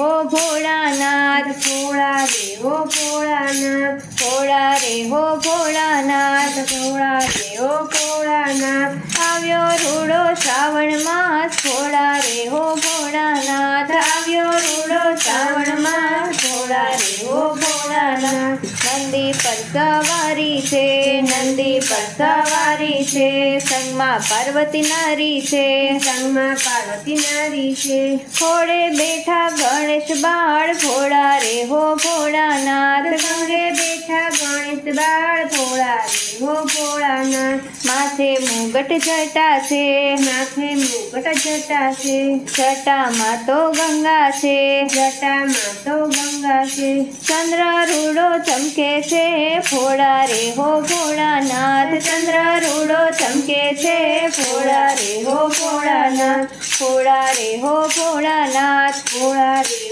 હો ભોળાનાથ, ભોળા રે હો ભોળાનાથ, ભોળા રે હો ભોળાનાથ, ભોળા રે હો ભોળાનાથ. આવ્યો રૂડો શ્રાવણ માસ, ભોળા રે હો ભોળાનાથ. આવ્યો રૂડો શ્રાવણ માસ, ભોળા રે હો ભોળાનાથ નંદી પર સવારી છે, નંદી પર સવારી છે, સંગમાં પાર્વતી નારી છે, સંગમાં પાર્વતી નારી છે. ખોડે બેઠા ગણેશ બાળ ભોળા રે હો ભોળાનાથ. ખોડે બેઠા ગણેશ બાળ ભોળા રે હો ભોળાનાથ. માથે મુગટ જટા છે નાથે મુગટ જટા છે જટામાં તો ગંગા છે જટામાં તો ગંગા છે ચંદ્ર રૂડો ચમકે છે, ફોડા રે હો ભોળાનાથ. ચંદ્ર રૂડો ચમકે છે, ફોડા રે હો ભોળાનાથ. ફોડા રે હો ભોળાનાથ, ફોડા રે